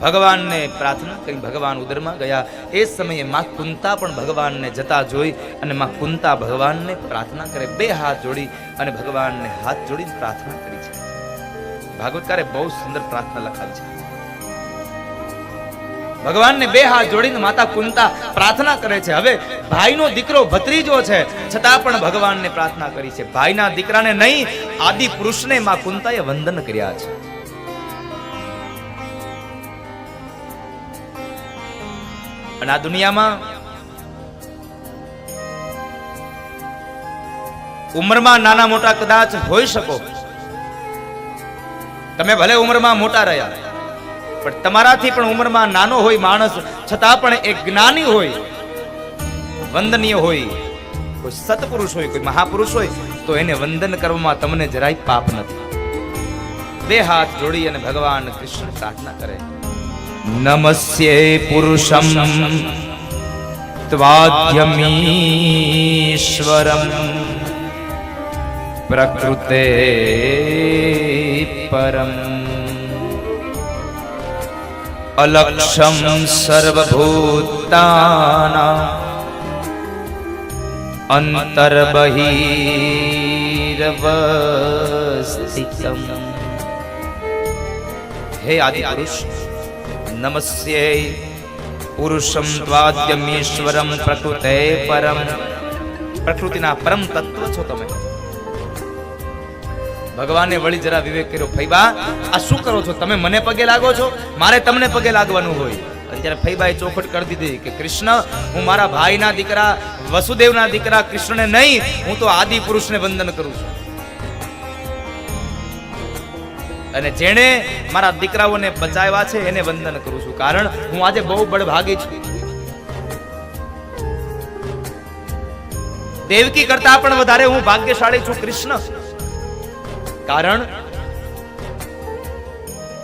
ભગવાનને પ્રાર્થના કરી ભગવાન ઉદરમાં ગયા. એ સમયે માં કુંતા પણ ભગવાનને જતા જોઈ અને માં કુંતા ભગવાનને પ્રાર્થના કરે. બે હાથ જોડી અને ભગવાનને હાથ જોડીને પ્રાર્થના કરી છે. ભાગવતકારે બહુ સુંદર પ્રાર્થના લખાવી છે. ભગવાનને બે હાથ જોડીને માતા કુંતા પ્રાર્થના કરે છે. હવે ભાઈનો દીકરો ભત્રીજો છે, છતાં પણ ભગવાનને પ્રાર્થના કરી છે. ભાઈના દીકરાને નહીં, આદિ પુરુષને માં કુંતાએ વંદન કર્યા છે. અને આ દુનિયામાં ઉંમરમાં નાના મોટા કદાચ હોઈ શકો. તમે ભલે ઉંમરમાં મોટા રહ્યા પણ તમારાથી પણ ઉંમરમાં નાનો હોય માણસ, છતાં પણ એક જ્ઞાની હોય, વંદનીય હોય, કોઈ સત્પુરુષ હોય, કોઈ મહાપુરુષ હોય, તો એને વંદન કરવામાં તમને જરાય પાપ નથી. બે હાથ જોડી અને ભગવાન કૃષ્ણ પ્રાર્થના કરે. નમસ્યે પુરુષમ ત્વાદ્યમીશ્વરમ. પ્રકૃતે પરમ. અલક્ષમ સર્વભૂતાના અંતર્બહિર્વસ્થિતમ હે આદિ પુરુષ નમસ્યે પુરુષમ દ્વાદ્યમીશ્વરમ પ્રકૃતે પરમ પ્રકૃતિના પરમ તત્વ છો તમે ભગવાને વળી જરા વિવેક કર્યો, ફૈબા, આ શું કરો છો? તમે મને પગે લાગો છો? મારે તમને પગે લાગવાનું હોય. અત્યારે ફૈબાએ ચોખટ કરી દીધી કે કૃષ્ણ, હું મારા ભાઈના દીકરા, વસુદેવના દીકરા કૃષ્ણને નહીં, હું તો આદિ પુરુષને વંદન કરું છું. અને જેણે મારા દીકરાઓને બચાવ્યા છે, એને વંદન કરું છું. કારણ હું આજે બહુ બળભાગી છું. દેવકી કરતા પણ વધારે હું ભાગ્યશાળી છું, કૃષ્ણ. કારણ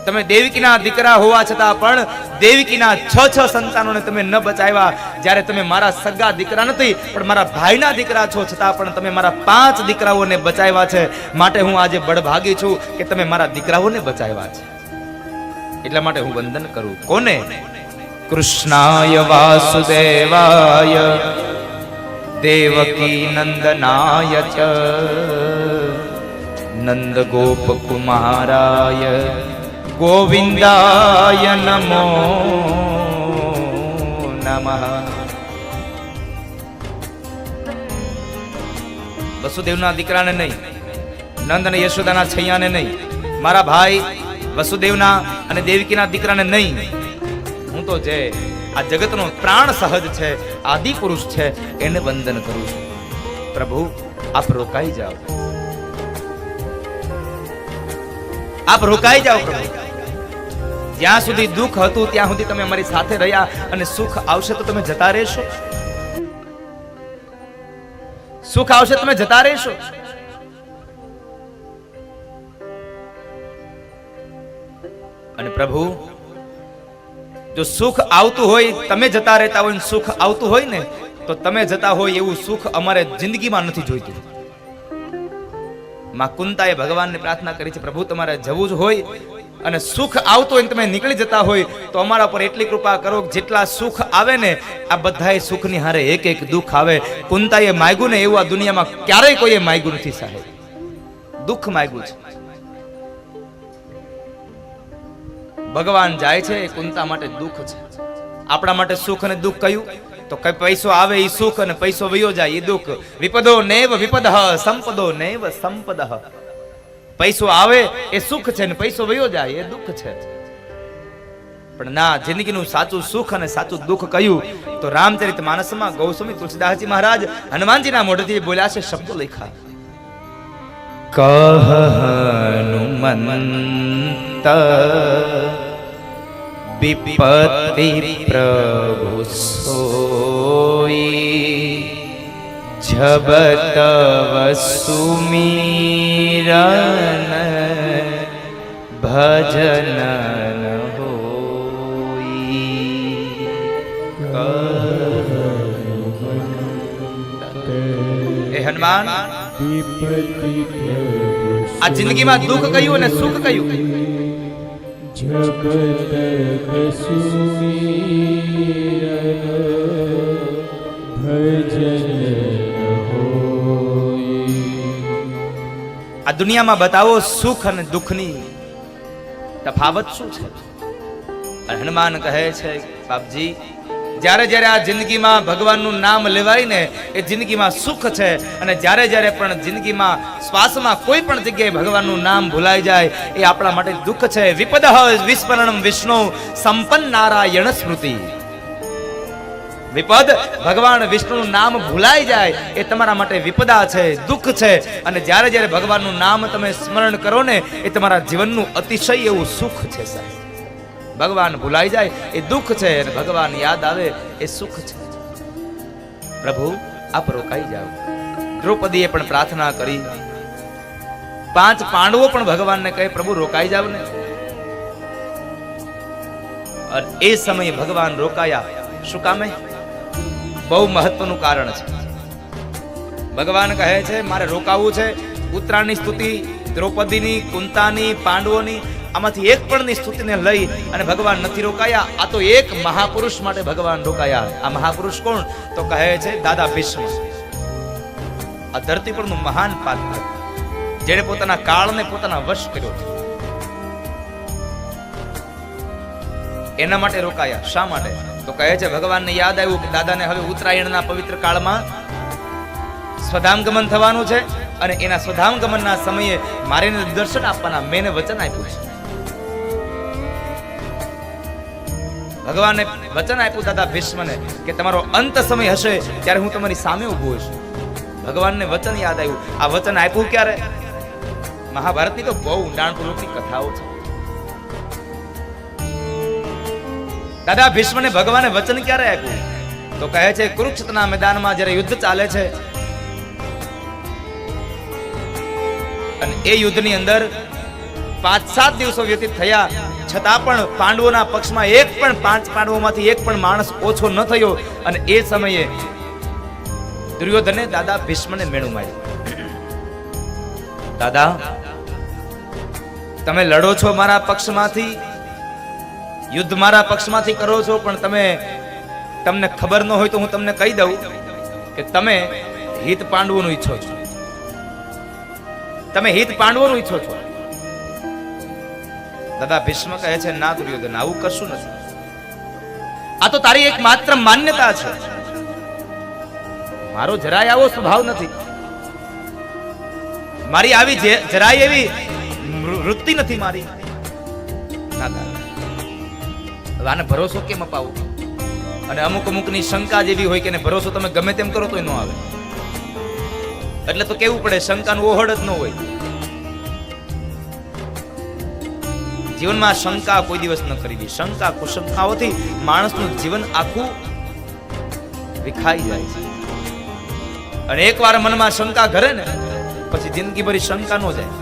તમે દેવકીના દીકરા હોવા છતાં પણ દેવકીના છ છ સંતાનોને તમે ન બચાવ્યા જ્યારે તમે મારા સગા દીકરા નથી, પણ મારા ભાઈના દીકરા છો છતાં પણ તમે મારા પાંચ દીકરાઓને બચાવ્યા છે. માટે હું આજે બળભાગી છું કે તમે મારા દીકરાઓને બચાવ્યા છે. એટલા માટે હું વંદન કરું. કોને? કૃષ્ણાય વાસુદેવાય. દેવકી નંદનાય નંદ ગોપ કુમારાય ગોવિંદાય નમો નમઃ વસુદેવના દીકરાને નહીં નંદ અને યશોદાના છૈયાને નહીં મારા ભાઈ વસુદેવના અને દેવકીના દીકરાને નહીં હું તો જે આ જગતનો પ્રાણ સહજ છે આદિ પુરુષ છે એને વંદન કરું છું પ્રભુ આપ રોકાઈ જાઓ આપ રોકાઈ જાઓ પ્રભુ. જ્યાં સુધી દુઃખ હતું, ત્યાં સુધી તમે અમારી સાથે રહ્યા અને સુખ આવશે તો તમે જતા રહેશો. સુખ આવશે તમે જતા રહેશો. અને પ્રભુ, જો સુખ આવતું હોય, તમે જતા રહેતા હોય સુખ આવતું હોય ને, તો તમે જતા હોય એવું સુખ અમારે જિંદગીમાં નથી જોઈતું. માં કુંતાએ ભગવાનને પ્રાર્થના કરી છે, પ્રભુ, તમારે જવું જ હોય અને સુખ આવતું હોય તમે નીકળી જતા હોય, તો અમારા પર એટલી કૃપા કરો જેટલા સુખ આવે ને, આ બધાય સુખની હારે એક એક દુઃખ આવે. કુંતાએ માગ્યું ને, એવું આ દુનિયામાં ક્યારેય કોઈએ માગ્યું નથી, સાહેબ. દુઃખ માગ્યું છે. ભગવાન જાય છે એ કુંતા માટે દુઃખ છે. આપણા માટે સુખ અને દુઃખ કયું? તો કઈ પૈસો આવે એ સુખ અને પૈસો વયો જાય એ દુઃખ. વિપદો નેવ વિપદ સંપદો નેવ સંપદ પૈસો આવે એ સુખ છે ને પૈસો વયો જાય એ દુઃખ છે. પણ ના, જિંદગીનું સાચું સુખ અને સાચું દુઃખ કયું તો રામચરિત માનસમાં ગૌસ્વામી તુલસીદાસજી મહારાજ હનુમાનજીના મોઢેથી બોલ્યા છે શબ્દો લખ્યા. કહ હનુમંત વિપત્તિ પ્રભુ સોઈ જબત સુમીરન ભજન હનુમાન આ જિંદગીમાં દુઃખ કયું અને સુખ કયું જગત ભજન હોય આ દુનિયામાં બતાવો સુખ અને દુઃખની તફાવત શું છે? હનુમાન કહે છે, બાપજી જ્યારે જ્યારે આ જિંદગીમાં ભગવાનનું નામ લેવાય ને એ જિંદગીમાં સુખ છે અને જ્યારે જ્યારે પણ જિંદગીમાં શ્વાસમાં કોઈ પણ જગ્યાએ ભગવાનનું નામ ભૂલાઈ જાય, એ આપણા માટે દુઃખ છે. વિપદ વિસ્મરણમ વિષ્ણુ સંપન્ન નારાયણ સ્મૃતિ. વિપદ ભગવાન વિષ્ણુનું નામ ભૂલાઈ જાય, એ તમારા માટે વિપદા છે, દુઃખ છે. અને જ્યારે જ્યારે ભગવાનનું નામ તમે સ્મરણ કરો ને, એ તમારા જીવનનું અતિશય એવું સુખ છે, સાહેબ. ભગવાન ભૂલાઈ જાય, એ દુઃખ છે અને ભગવાન યાદ આવે, એ સુખ છે. પ્રભુ, આપ રોકાઈ જાઓ. દ્રૌપદીએ પણ પ્રાર્થના કરી. પાંચ પાંડવો પણ ભગવાનને કહે, પ્રભુ, રોકાઈ જાવ ને. એ સમયે ભગવાન રોકાયા. શું કામે? બહુ મહત્વનું કારણ છે. ભગવાન કહે છે, મારે રોકાવું છે. ઉત્તરાયણની સ્તુતિ, દ્રૌપદીની, કુંતાની, પાંડવોની આમાંથી એક પણની સ્તુતિને લઈ અને ભગવાન નથી રોકાયા. આ તો એક મહાપુરુષ માટે ભગવાન રોકાયા. આ મહાપુરુષ કોણ? તો કહે છે દાદા ભીષ્મ. આ ધરતી પરનું મહાન પાત્ર જેણે પોતાના કાળને પોતાના વશ કર્યો એના માટે રોકાયા. શા માટે? તો કહે છે, ભગવાનને યાદ આવ્યું કે દાદાને હવે ઉત્તરાયણના પવિત્ર કાળમાં સ્વધામગમન થવાનું છે અને એના સ્વધામગમનના સમયે મારે દર્શન આપવાના મેં વચન આપ્યું છે. ભગવાને વચન આપ્યું દાદા ભીષ્મને કે તમારો અંત સમય હશે ત્યારે હું તમારી સામે ઊભો હોઈશ. ભગવાનને વચન યાદ આવ્યું. આ વચન આપ્યું ક્યારે? મહાભારતની તો બહુ ઊંડાણપૂર્વકની કથાઓ છે. દાદા ભીષ્મને ભગવાને વચન ક્યારે આપ્યું? તો કહે છે, કુરુક્ષેત્રના મેદાનમાં જ્યારે યુદ્ધ ચાલે છે, અને એ યુદ્ધની અંદર પાંચ સાત દિવસો વ્યતીત થયા. છતાં પણ પાંડવોના પક્ષમાં એક પણ પાંચ પાંડવોમાંથી એક પણ માણસ ઓછો ન થયો અને એ સમયે દુર્યોધને દાદા ભીષ્મને મેણું માર્યું. દાદા, તમે લડો છો મારા પક્ષમાંથી, યુદ્ધ મારા પક્ષમાંથી કરો છો, પણ તમે, તમને ખબર ન હોય તો હું તમને કહી દઉં કે તમે હિત પાંડવોનું ઈચ્છો છો. તમે હિત પાંડવોનું ઈચ્છો છો. દાદા, ભીષ્મ કહે છે, ના દુર્યોધન, આવું કરશું નથી. આ તો તારી એક માત્ર માન્યતા છે. મારો જરાય આવો સ્વભાવ નથી. મારી આવી જરાય એવી વૃત્તિ નથી મારી. ના આને ભરોસો કેમ અપાવો? અને અમુક અમુકની શંકા જેવી હોય કે ભરોસો તમે ગમે તેમ કરો તોય ન આવે. એટલે તો કેવું પડે, શંકાનું ઓહડ જ ન હોય. જીવનમાં શંકા કોઈ દિવસ ન કરવી શંકા કુશંકાઓથી માણસનું જીવન આખું વિખાઈ જાય છે. અને એકવાર મનમાં શંકા ઘરે ને, પછી જિંદગી ભરી શંકા ન જાય.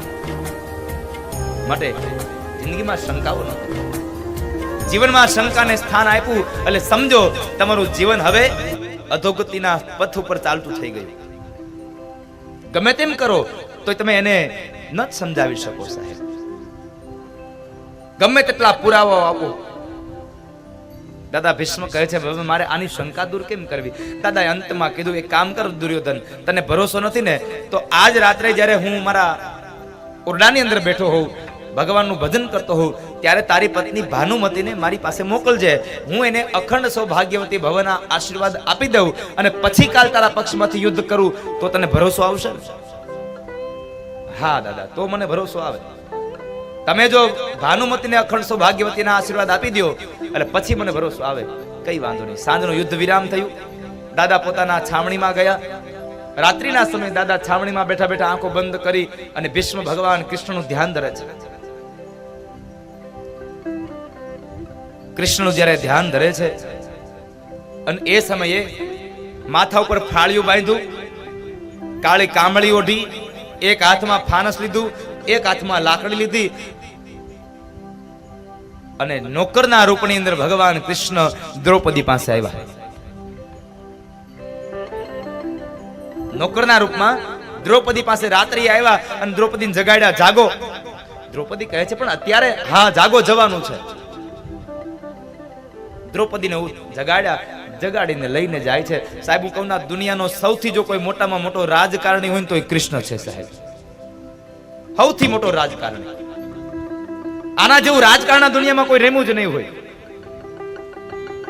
માટે જિંદગીમાં શંકાઓ ન જીવનમાં શંકાને સ્થાન આપ્યું એટલે સમજો તમારું જીવન હવે અધોગતિના પથ ઉપર ચાલતું થઈ ગયું. ગમે તેમ કરો તો તમે એને ન સમજાવી શકો, સાહેબ. ગમે તેટલા પુરાવાઓ આપો. દાદા ભીષ્મ કહે છે, હવે મારે આની શંકા દૂર કેમ કરવી? દાદા અંતમાં કીધું, એક કામ કર દુર્યોધન, તને ભરોસો નથી ને, તો આજ રાત્રે જ્યારે હું મારા ઓરડાની અંદર બેઠો હોઉં, ભગવાનનું ભજન કરતો હોઉં, ત્યારે તારી પત્ની ભાનુમતીને મારી પાસે મોકલજે. હું એને અખંડ સૌભાગ્યવતી ભવના આશીર્વાદ આપી દઉં અને પછી કાલ તારા પક્ષમાંથી યુદ્ધ કરું, તો તને ભરોસો આવશે હા, દાદા, તો મને ભરોસો આવે. તમે જો ભાનુમતીને અખંડ સૌભાગ્યવતીના આશીર્વાદ આપી દો એટલે પછી મને ભરોસો આવે. કઈ વાંધો નહીં. સાંજનો યુદ્ધ વિરામ થયું. દાદા પોતાના છાવણીમાં ગયા. રાત્રિના સમયે દાદા છાવણીમાં બેઠા બેઠા આંખો બંધ કરી અને ભીષ્મ ભગવાન કૃષ્ણનું ધ્યાન ધરે છે. કૃષ્ણનું જ્યારે ધ્યાન ધરે છે, અને એ સમયે માથા ઉપર ફાળિયું બાંધ્યું, કાળી કામળી ઓઢી, એક હાથમાં ફાનસ લીધું એક હાથમાં લાકડી લીધી અને નોકરના રૂપની અંદર ભગવાન કૃષ્ણ દ્રૌપદી પાસે આવ્યા. નોકરના રૂપમાં દ્રૌપદી પાસે રાત્રિ આવ્યા અને દ્રૌપદીને જગાડ્યા, જાગો. દ્રૌપદી કહે છે, પણ અત્યારે હા, જાગો, જવાનું છે. દ્રૌપદીને જગાડ્યા, જગાડીને લઈને જાય છે. સાહેબ, હું કહું દુનિયાનો સૌથી જો કોઈ મોટામાં મોટો રાજકારણી હોય તો એ કૃષ્ણ છે, સાહેબ. સૌથી મોટો રાજકારણી. આના જેવું રાજકારણ દુનિયામાં કોઈ રેમું જ નહીં હોય.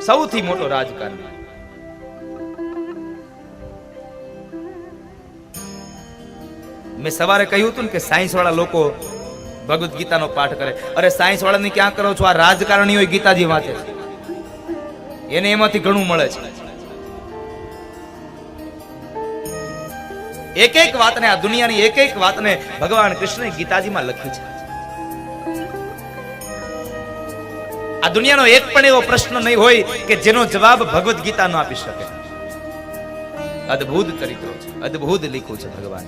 સૌથી મોટો રાજકારણી. મેં સવારે કહ્યું હતું ને કે સાયન્સ વાળા લોકો ભગવદ્ ગીતાનો પાઠ કરે. અરે સાયન્સ વાળાની ક્યાં કરો છો? આ રાજકારણીઓ ગીતાજી વાંચે છે. એને એમાંથી ઘણું મળે છે. એક એક વાતને, આ દુનિયાની એક એક વાતને ભગવાન કૃષ્ણે ગીતાજીમાં લખી છે. આ દુનિયાનો એક પણ એવો પ્રશ્ન નહીં હોય કે જેનો જવાબ ભગવદ્ ગીતા ન આપી શકે. અદ્ભુત ચરિત્રો છે, અદ્ભુત લીખું છે ભગવાન.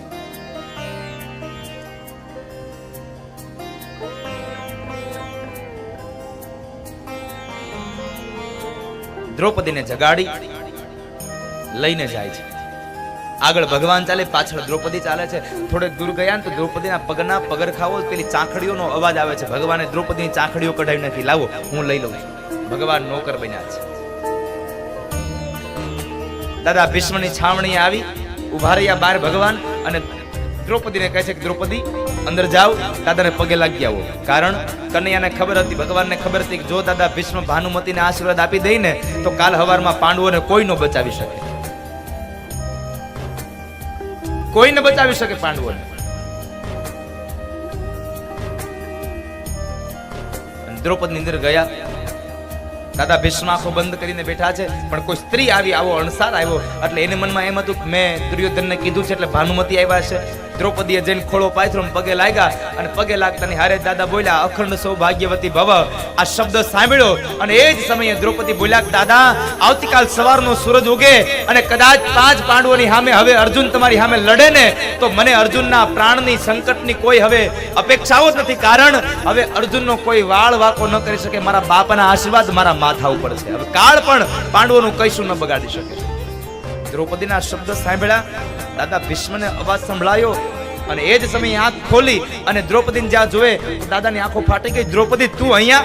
દ્રૌપદીને જગાડી, લઈને જાય છે. આગળ ભગવાન ચાલે, પાછળ દ્રૌપદી ચાલે છે. થોડેક દૂર ગયા ને તો દ્રૌપદીના પગના પગરખાઓ પેલી ચાંખડીઓનો અવાજ આવે છે. ભગવાને દ્રૌપદીની ચાંખડીઓ કઢાવી નથી લાવો, હું લઈ લઉં ભગવાન નોકર બન્યા છે. દાદા, ભીષ્મની છાવણી આવી. ઊભા રહ્યા બાર ભગવાન અને દ્રૌપદીને કહે છે કે, દ્રૌપદી, અંદર જાઓ, દાદાને પગે લાગી આવો. કારણ કનૈયાને ખબર હતી, ભગવાનને ખબર હતી કે જો દાદા ભીષ્મ ભાનુમતીને આશીર્વાદ આપી દઈને, તો કાલ હવારમાં પાંડવોને કોઈ ન બચાવી શકે. કોઈ ન બચાવી શકે પાંડવોને? દ્રૌપદી અંદર ગયા. દાદા ભીષ્મ આંખો બંધ કરીને બેઠા છે, પણ કોઈ સ્ત્રી આવી આવો અણસાર આવ્યો. એટલે એને મનમાં એમ હતું મેં દુર્યોધનને કીધું છે, એટલે ભાનુમતી આવ્યા છે. દ્રૌપદીએ જઈને ખોળો પાથરો પગે લાગ્યા અને પગે લાગતા ની હારે દાદા બોલ્યા, અખંડ સૌભાગ્યવતી ભવ. આ શબ્દ સાંભળ્યો અને એ જ સમયે દ્રૌપદી બોલ્યા, દાદા, આવતીકાલ સવારનો સૂરજ ઉગે અને કદાચ પાંચ પાંડવોની સામે હવે અર્જુન તમારી સામે લડે ને, તો મને અર્જુનના પ્રાણની સંકટની કોઈ હવે અપેક્ષાઓ જ નથી. કારણ હવે અર્જુનનો કોઈ વાળ વાકો ન કરી શકે, મારા બાપાના આશીર્વાદ મારા માથા ઉપર છે. હવે કાળ પણ પાંડવોનું કઈશું ન બગાડી શકે. દ્રૌપદીના શબ્દ સાંભળ્યા, દાદા ભીષ્મને અવાજ સંભળાયો અને એ જ સમયે આંખ ખોલી અને દ્રૌપદીને જ્યાં જોવે દાદાની આંખો ફાટી ગઈ, દ્રૌપદી, તું અહીંયા?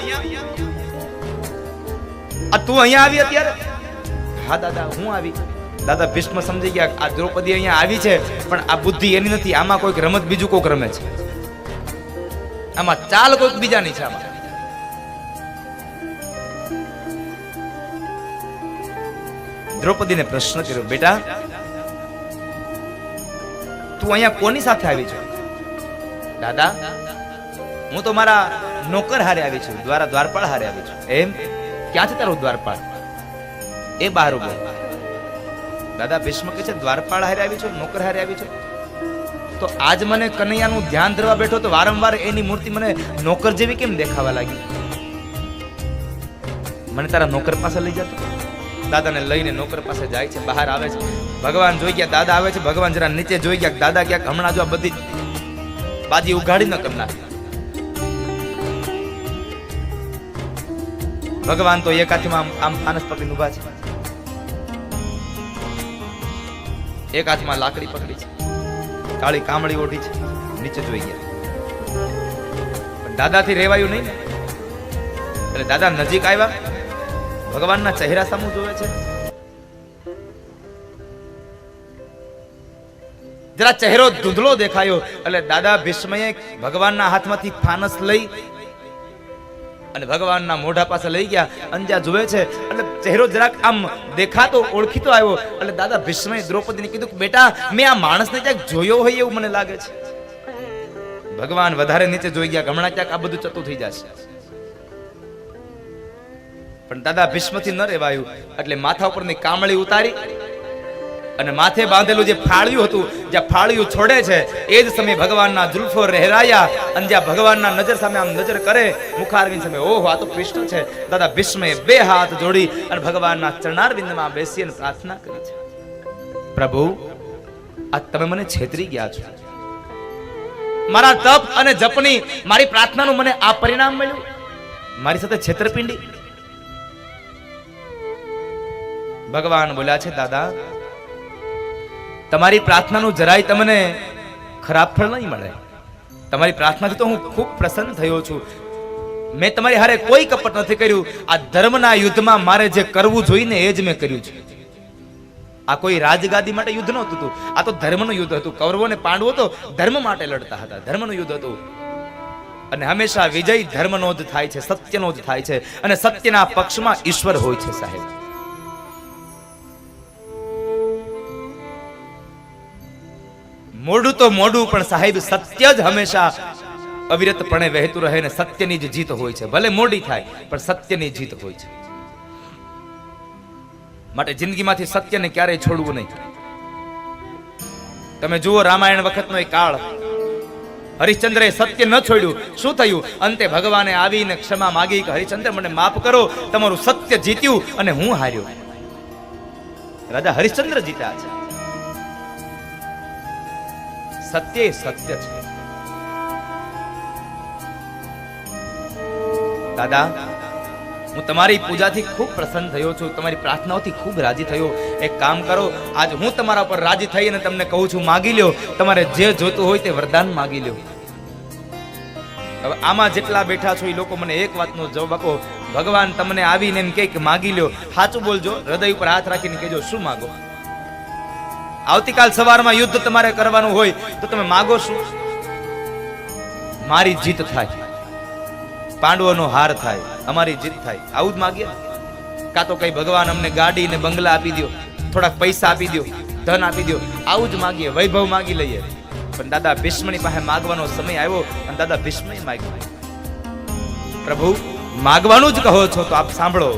આ તું અહીંયા આવી અત્યારે? હા, દાદા, હું આવી. દાદા, ભીષ્મ સમજી ગયા આ દ્રૌપદી અહીંયા આવી છે, પણ આ બુદ્ધિ એની નથી, આમાં કોઈક રમત બીજું કોઈક રમે છે. આમાં ચાલ કોઈક બીજાની છે આમાં. દ્રૌપદીને પ્રશ્ન કર્યો, બેટા તું અહીંયા કોની સાથે આવી છો? દાદા, હું તો મારા નોકર હારે આવી છું, દ્વારા દ્વારપાળ હારે આવી છું. એમ? ક્યાં છે તારું દ્વારપાળ? એ બહાર ઊભો. દાદા, ભીષ્મ કે છે, દ્વારપાળ હારે આવી છો, નોકર હારે આવી છો? તો આજ મને કનૈયાનું ધ્યાન ધરવા બેઠો તો વારંવાર એની મૂર્તિ મને નોકર જેવી કેમ દેખાવા લાગી? મને તારા નોકર પાસે લઈ જતો દાદાને લઈને નોકર પાસે જાય છે, બહાર આવે છે. ભગવાન જોઈ ગયા, દાદા આવે છે, ભગવાન જરા નીચે જોઈ ગયા, દાદા ક્યાંક હમણાં જો આ બધી બાજી ઉઘાડી ન કરી ભગવાન તો એક હાથમાં આમ ફાનસ પકડીને ઊભા છે. એક હાથમાં લાકડી પકડી છે. કાળી કામળી ઓઢી છે. નીચે જોઈ ગયા. દાદાથી રેવાયું નહીં એટલે દાદા નજીક આવ્યા. ભગવાનના ચહેરા સામું જોવે છે. જરા ચહેરો ધૂંધળો દેખાયો એટલે દાદા ભીષ્મએ ભગવાનના હાથમાંથી ફાનસ લઈ અને ભગવાનના મોઢા પાસે લઈ ગયા. અંજા જુએ છે એટલે ચહેરો જરાક આમ દેખાતો, ઓળખીતો આવ્યો. એટલે દાદા ભીષ્મએ દ્રૌપદીને કીધું કે, બેટા, મેં આ માણસને ક્યાંક જોયો હોય એવું મને લાગે છે. ભગવાન વધારે નીચે જોઈ ગયા, હમણાં ક્યાંક આ બધું ચતું થઈ જશે. પણ દાદા ભીષ્મથી ન રેવાયું. એટલે માથા ઉપરની કામળી ઉતારી અને માથે બાંધેલું જે ફાળ્યું હતું, જ્યાં ફાળ્યું છોડે છે, એ જ સમયે ભગવાનના જુલ્ફો રહેરાયા. અને જ્યાં ભગવાનના નજર સામે આમ નજર કરે, મુખારવિંદ સામે, ઓહો, આ તો કૃષ્ણ છે. દાદા ભીષ્મે બે હાથ જોડી અને ભગવાનના ચરણારવિંદમાં બેસી અને પ્રાર્થના કરી છે. પ્રભુ આ તમે મને છેતરી ગયા છો. મારા તપ અને જપની મારી પ્રાર્થનાનું મને આ પરિણામ મળ્યું. મારી સાથે છેતરપિંડી. ભગવાન બોલ્યા છે, દાદા તમારી પ્રાર્થનાનું જરાય તમને ખરાબ ફળ નહીં મળે. તમારી પ્રાર્થનાથી તો હું ખૂબ પ્રસન્ન થયો છું. મેં તમારી હારે કોઈ કપટ નથી કર્યું. આ ધર્મના યુદ્ધમાં મારે જે કરવું જોઈને એ જ મેં કર્યું છે. આ કોઈ રાજગાદી માટે યુદ્ધ નહોતું હતું આ તો ધર્મનું યુદ્ધ હતું. કૌરવો અને પાંડવો તો ધર્મ માટે લડતા હતા. ધર્મનું યુદ્ધ હતું. અને હંમેશા વિજય ધર્મનો જ થાય છે, સત્યનો જ થાય છે. અને સત્યના પક્ષમાં ઈશ્વર હોય છે સાહેબ. મોઢું તો મોઢું, પણ સાહેબ સત્ય જ હંમેશા અવિરતપણે વહેતું રહે ને સત્યની જ જીત હોય છે. ભલે મોડી થાય, પણ સત્યની જીત હોય છે. માટે જિંદગીમાંથી સત્યને ક્યારેય છોડવું નહીં. તમે જુઓ, રામાયણ વખતનો એ કાળ. હરિશ્ચંદ્રએ સત્ય ન છોડ્યું. શું થયું? અંતે ભગવાને આવીને ક્ષમા માગી કે, હરિશ્ચંદ્ર, મને માફ કરો. તમારું સત્ય જીત્યું અને હું હાર્યો. રાજા હરિશ્ચંદ્ર જીત્યા છે. સત્ય સત્ય છે. દાદા, હું તમારી પૂજાથી ખૂબ પ્રસન્ન થયો છું, તમારી પ્રાર્થનાઓથી ખૂબ રાજી થયો. એક કામ કરો, આજ હું તમારા પર રાજી થઈ અને તમને કહું છું, માગી લ્યો. તમારે જે જોતું હોય તે વરદાન માગી લ્યો. હવે આમાં જેટલા બેઠા છો એ લોકો મને એક વાતનો જવાબ આપો. ભગવાન તમને આવીને એમ કે માગી લ્યો. સાચું બોલજો, હૃદય ઉપર હાથ રાખીને કહેજો, શું માગો? આવતીકાલ સવારમાં યુદ્ધ તમારે કરવાનું હોય તો તમે માગો શું મારી જીત થાય. પાંડવોનો હાર થાય. અમારી જીત થાય. આવું જ માગીએ કા તો કઈ ભગવાન અમને ગાડી ને બંગલા આપી દો થોડાક પૈસા આપી દો ધન આપી દો આવું જ માગીએ. વૈભવ માગી લઈએ. પણ દાદા ભીષ્મની પાસે માગવાનો સમય આવ્યો અને દાદા ભીષ્મએ માગ્યું. પ્રભુ, માગવાનું જ કહો છો તો આપ સાંભળો.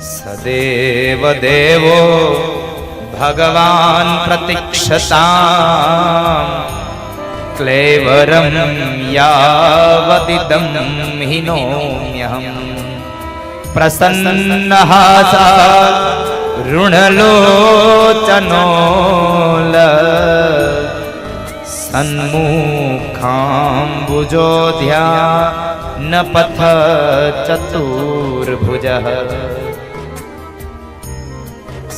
સદેવ દેવો ભગવાન પ્રતિક્ષતા ક્લેવરમ યાવદિદમ હિનોમ્યહમ પ્રસન્નહાસા ઋણલોચનોલ સન્મુખાંબુજોધ્યા ન પથ ચતુર્ભુજ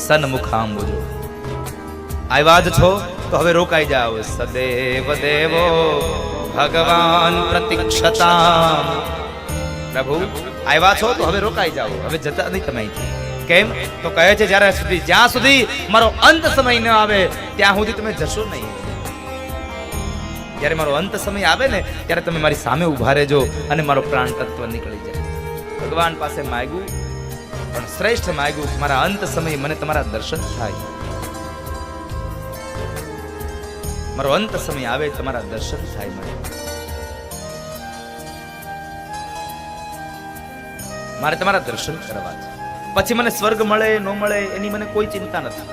સન્મુખાંબુજો આવ્યા જ છો તો હવે રોકાઈ જાઓ. સદેવ દેવો, ભગવાન પ્રતિક્ષતા પ્રભુ આવ્યા છો તો હવે રોકાઈ જાઓ. હવે જતા નહીં તમે. કેમ? તો કહે છે, જ્યારે સુધી, જ્યાં સુધી મારો અંત સમય ન આવે, ત્યાં સુધી તમે જશો નહીં. જ્યારે મારો અંત સમય આવે ને, ત્યારે તમે મારી સામે ઊભા રહેજો અને મારો પ્રાણ તત્વ નીકળી જાય. ભગવાન પાસે માગ્યું પણ શ્રેષ્ઠ માગ્યું મારા અંત સમયે મને તમારા દર્શન થાય. મારો અંત સમય આવે તમારા દર્શન થાય મને. મારે તમારા દર્શન કરવા છે. પછી મને સ્વર્ગ મળે, ન મળે એની મને કોઈ ચિંતા નથી.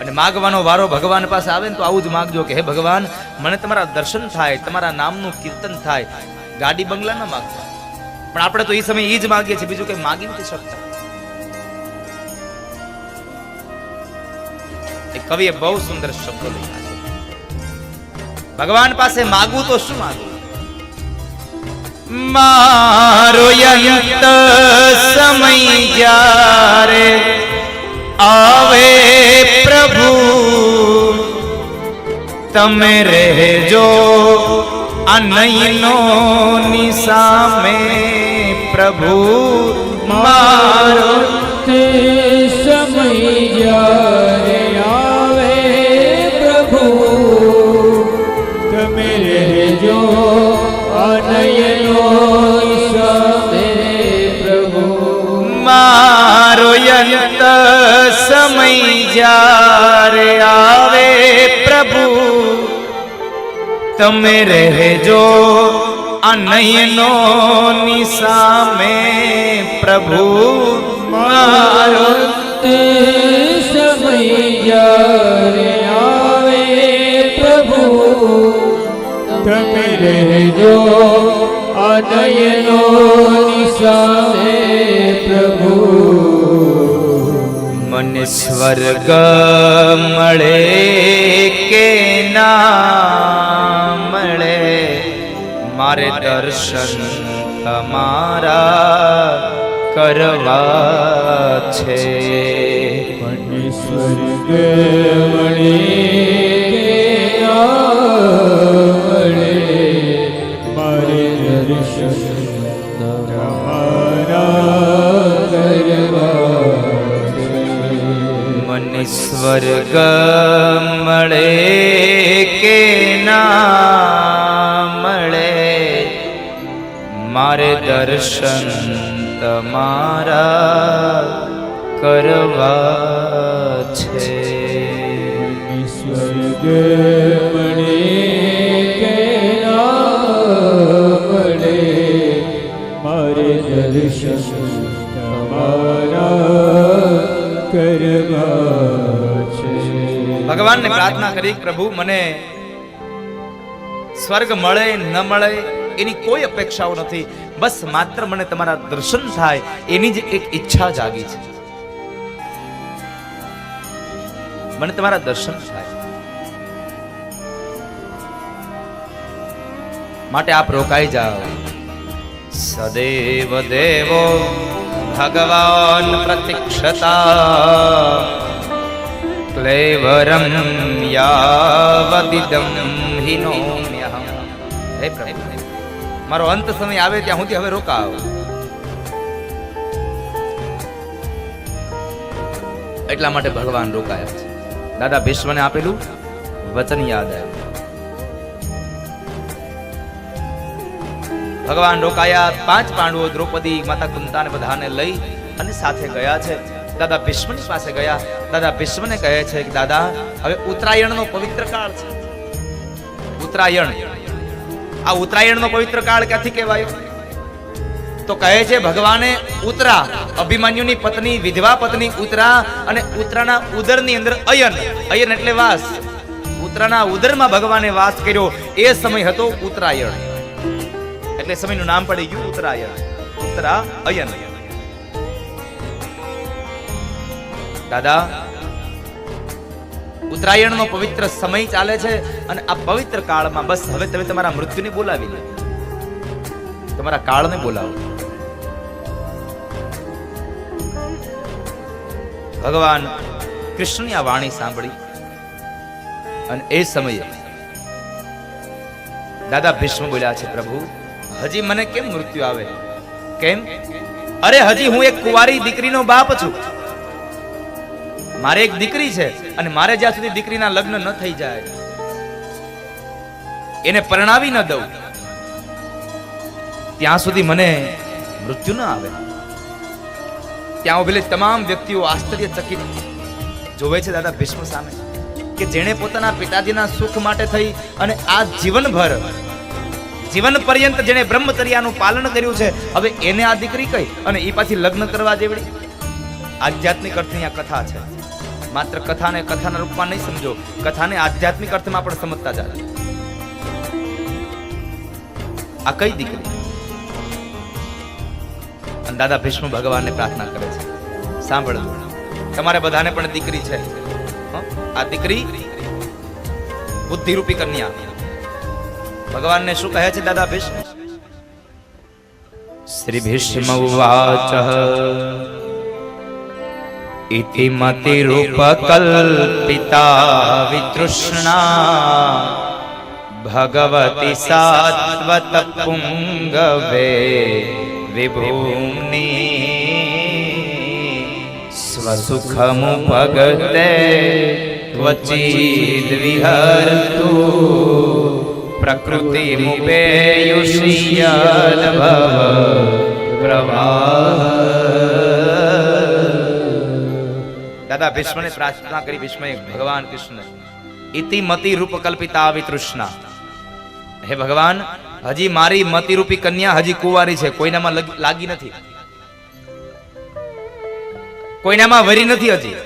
અને માગવાનો વારો ભગવાન પાસે આવે ને તો આવું જ માગજો કે, હે ભગવાન, મને તમારા દર્શન થાય, તમારા નામનું કીર્તન થાય. ગાડી બંગલા ના માગતા પણ આપણે તો એ સમય એ જ માગીએ છીએ. બીજું કઈ માગી નથી શકતા. એ કવિએ બહુ સુંદર શબ્દો લખ્યા છે. ભગવાન પાસે માગવું તો શું માગવું? મારો યંત સમય જ્યારે આવે પ્રભુ, તમે રહેજો આ નયનો ની સામે પ્રભુ મારો તે સમય જ્યારે આવે પ્રભુ તમે રહેજો અનયનો સામે પ્રભુ મારો યંત સમય તમે રહેજો આ નયનો ની સામે પ્રભુ મારો તે સમય જ્યારે આવે પ્રભુ તમે રહેજો અનયનો સામે પ્રભુ મને સ્વર્ગ મળે કે ના મળે મારે દર્શન તમારા કરવા છે. સ્વર્ગ મળે મારે દર્શન સ્વર્ગ મળે દર્શન તમારા કરવા છે સ્વર્ગ મળે મારે દર્શન તમારા કરવા છે ભગવાનને પ્રાર્થના કરી પ્રભુ, મને સ્વર્ગ મળે ન મળે એની કોઈ અપેક્ષાઓ નથી. બસ માત્ર મને તમારા દર્શન થાય, એની જ એક ઈચ્છા જાગી છે. મને તમારા દર્શન થાય. માટે આપ રોકાઈ જાઓ. સદેવ દેવો, ભગવાન પ્રતિક્ષતા. ક્લેવરમ યાવદિદમ હિનોમ્યહમ. હે પ્રભુ. મારો અંત સમય આવે ત્યાં સુધી હવે રોકાવ. એટલા માટે ભગવાન રોકાયા છે. દાદા ભીષ્મને આપેલું વચન યાદ આવ્યું. ભગવાન રોકાયા પાંચ પાંડવો દ્રૌપદી, માતા કુંતાને બધાને લઈ અને સાથે ગયા છે. દાદા ભીષ્મની પાસે ગયા. દાદા ભીષ્મને કહે છે કે, દાદા, હવે ઉત્તરાયણનો પવિત્ર કાળ છે. ઉત્તરાયણ આ ઉત્તરાયણનો પવિત્ર કાળ ક્યાંથી કહેવાયો? તો કહે છે, ભગવાને ઉતરા અભિમન્યુની પત્ની, વિધવા પત્ની ઉતરા અને ઉતરાના ઉદરની અંદર અયન. અયન એટલે વાસ. ઉતરાના ઉદરમાં ભગવાને વાસ કર્યો. એ સમય હતો ઉત્તરાયણ. એટલે સમયનું નામ પડી ગયું ઉત્તરાયણ. ઉત્તરા અયન. દાદા ઉત્તરાયણનો પવિત્ર સમય ચાલે છે અને આ પવિત્ર કાળમાં બસ હવે તમે તમારા મૃત્યુને બોલાવી લો. તમારા કાળને બોલાવો. ભગવાન કૃષ્ણની આ વાણી સાંભળી અને એ સમયે દાદા ભીષ્મ બોલ્યા છે, પ્રભુ, હજી મને કેમ મૃત્યુ આવે? કેમ? અરે હજી હું એક કુંવારી દીકરીનો બાપ છું. મારે એક દીકરી છે અને મારે જ્યાં સુધી દીકરીના લગ્ન ન થઈ જાય, એને પરણાવી ન દઉં. ત્યાં સુધી મને મૃત્યુ ન આવે. ત્યાં ઉભેલી તમામ વ્યક્તિઓ આશ્ચર્યચકિત જોવે છે દાદા ભીષ્મ સામે, કે જેણે પોતાના પિતાજીના સુખ માટે થઈ અને આ જીવનભર, જીવન પર્યંત જેણે બ્રહ્મચર્યાનું પાલન કર્યું છે, હવે એને આ દીકરી કઈ અને એ પાછી લગ્ન કરવા જેવડી? આધ્યાત્મિક અર્થની આ કથા છે. માત્ર કથાને કથાના રૂપમાં નહીં સમજો, કથાને આધ્યાત્મિક અર્થમાં પણ સમજતા જાય આ કઈ દીકરી? દાદા ભીષ્મ ભગવાનને પ્રાર્થના કરે છે. સાંભળો. તમારે બધાને પણ દીકરી છે? આ દીકરી બુદ્ધિરૂપી કન્યા. ભગવાનને શું કહે છે દાદા ભીષ્મ? શ્રી ભીષ્મ ઉવાચ ઇતિ મતિરૂપકલ્પિતા વિતૃષ્ણા ભગવતી સાત્વત પુંગવે વિભૂમ્ની સ્વસુખમુપગતે ક્વચિદ દાદા ભીષ્મને પ્રાર્થના કરી ભીષ્મએ, ભગવાન કૃષ્ણ ઇતિ મતિ રૂપ કલ્પિતા વિતૃષ્ણા. હે ભગવાન, હજી મારી મતિરૂપી કન્યા હજી કુંવારી છે, કોઈનામાં લાગી નથી. કોઈનામાં વરી નથી હજી.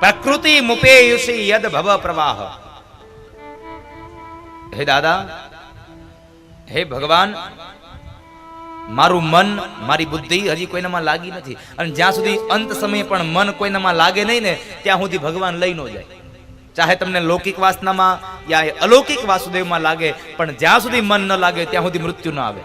પ્રકૃતિ મુપેયુષી યદ ભવ પ્રવાહ. હે દાદા, હે ભગવાન મારું મન, મારી બુદ્ધિ હજી કોઈનામાં લાગી નથી. અને જ્યાં સુધી અંત સમયે પણ મન કોઈનામાં લાગે નહીં ને, ત્યાં સુધી ભગવાન લઈ ન જાય. ચાહે તમને લૌકિક વાસનામાં યા અલૌકિક વાસુદેવમાં લાગે, પણ જ્યાં સુધી મન ન લાગે, ત્યાં સુધી મૃત્યુ ન આવે.